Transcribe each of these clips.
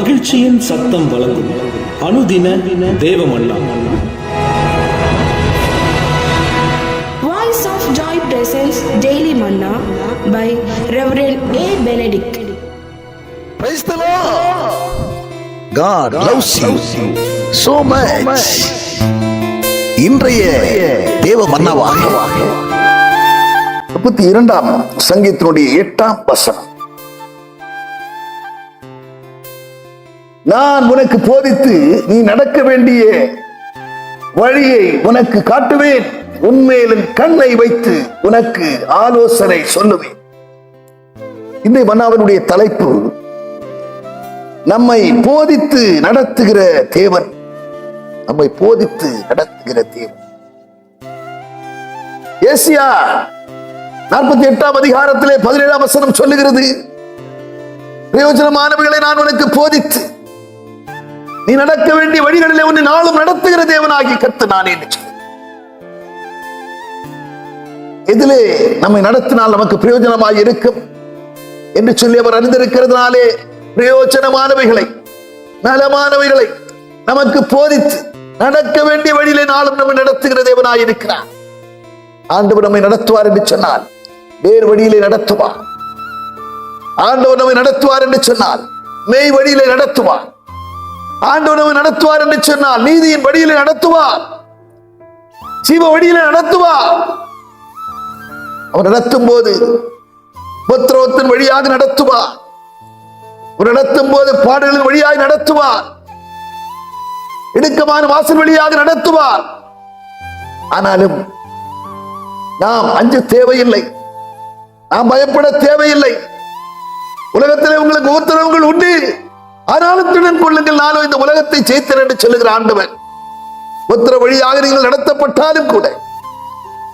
மகிழ்ச்சியின் சத்தம் வழங்கும் அனுதின தேவமல்லா Voice of Joy presents Daily Manna by Reverend A. Benedict. Praise the Lord. God loves you so much. இன்றைய தேவ மன்னவாக முப்பத்தி இரண்டாம் சங்கீதத்தினுடைய எட்டாம் வசனம் நான் உனக்கு போதித்து நீ நடக்க வேண்டிய வழியை உனக்கு காட்டுவேன். உண்மையிலும் கண்ணை வைத்து உனக்கு ஆலோசனை சொல்லுவேன். இந்த மன்னாவனுடைய தலைப்பு நம்மை போதித்து நடத்துகிற தேவன். நம்மை போதித்து நடத்துகிற தேவன். ஏசியா நாற்பத்தி எட்டாம் அதிகாரத்திலே பதினேழாம் வசனம் சொல்லுகிறது பிரயோஜனமானவர்களை நான் உனக்கு போதித்து நீ நடக்க வேண்டிய வழிகளிலே உன்னை நாளும் நடத்துகிற தேவனாகி கத்து நானே எதிலே நம்மை நடத்தினால் நமக்கு பிரயோஜனமாய் இருக்கும் என்று சொல்லி அவர் அறிந்திருக்கிறதுனாலே பிரயோஜனமானவைகளை நலமானவைகளை நமக்கு போதித்து நடக்க வேண்டிய வழியிலே நாளும் நம்மை நடத்துகிற தேவனாய் இருக்கிறார். ஆண்டவர் நம்மை நடத்துவார் என்று சொன்னால் வேறு வழியிலே நடத்துவார். ஆண்டவர் நம்மை நடத்துவார் என்று சொன்னால் மெய் வழியிலே நடத்துவார். ஆண்டவனவை நடத்துவார் என்று சொன்னால் நீதியின் வழியில நடத்துவார். ஜீவ வழியில நடத்துவார். அவர் நடத்தும் போது உபத்திரவத்தின் வழியாக நடத்துவார். ஒரு நடத்தும் போது பாடல்களின் வழியாக நடத்துவார். இடுக்கமான வாசல் வழியாக நடத்துவார். ஆனாலும் நாம் அஞ்சு தேவையில்லை. நாம் பயப்பட தேவையில்லை. உலகத்தில் உங்களுக்கு உத்தரவுகள் உண்டு. ஆனாலும் திடன் கொள்ளுங்கள் நானும் இந்த உலகத்தை ஜெயித்தேன் என்று சொல்லுகிற ஆண்டவன் உத்தர வழியாக நீங்கள் நடத்தப்பட்டாலும் கூட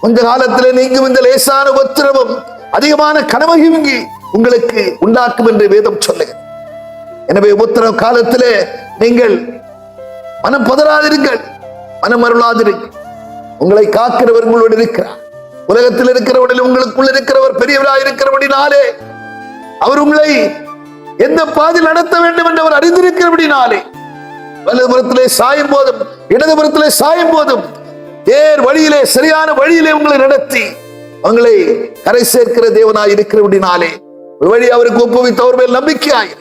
கொஞ்ச காலத்திலே நீங்கும் இந்த லேசான உத்தரவும் அதிகமான கனமகிங்கி உங்களுக்கு உண்டாக்கும் என்று வேதம் சொல்லுங்கள் எனவே உத்தரவு காலத்திலே நீங்கள் மனம் பதறாதிருங்கள் மனம் அருளாதிருங்கள். உங்களை காக்கிறவர் உங்களோடு இருக்கிறார். உலகத்தில் இருக்கிறவனில் உங்களுக்குள் இருக்கிறவர் பெரியவராக இருக்கிறபடினாலே அவர் உங்களை எந்த பாதையில் நடத்த வேண்டும் என்று அவர் அறிந்திருக்கிறபடினாலே வலதுபுறத்திலே சாயும் போதும் இடதுபுறத்திலே சாயும் போதும் ஏர் வழியிலே சரியான வழியிலே உங்களை நடத்தி உங்களை கரை சேர்க்கிற தேவனாய் இருக்கிறபடினாலே ஒரு வழி அவருக்கு ஒப்புவித்து அவர் மேல் நம்பிக்கையாய்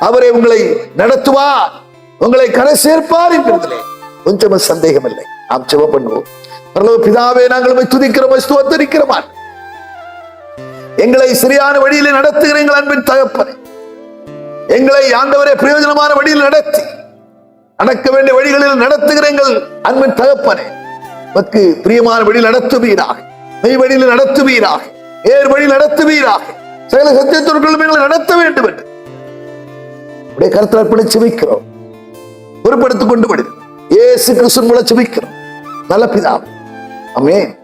அவரை உங்களை நடத்துவார் உங்களை கரை சேர்ப்பார் என்கிறதிலே கொஞ்சம் சந்தேகம் இல்லை நாம் செவ பண்ணுவோம் பரலோக பிதாவே நாங்கள் உம்மை துதிக்கிறோம் ஸ்தோத்தரிக்கிறோம். எங்களை சரியான வழியிலே நடத்துகிற எங்கள் அன்பின் தகப்பனே. எங்களை ஆண்டவரே பிரயோஜனமான வழியில் நடத்தி நடக்க வேண்டிய வழிகளில் நடத்துகிற எங்கள் அன்பின் தகப்பனே உமக்கு பிரியமான வழியில் நடத்துவீராக. மெய் வழியில் நடத்துவீராக. ஏர் வழியில் நடத்துவீராக. சகல சத்தியத்திற்குள்ளும் எங்களை நடத்த வேண்டும் என்று. உடைய கருத்தில் அர்ப்பணிச்சு வைக்கிறோம் பொறுப்படுத்திக் கொண்டு விடு. ஏசு கிருஷ்ணன் மூலம் செபிக்கிறோம். நல்ல பிதாவே. அமேன்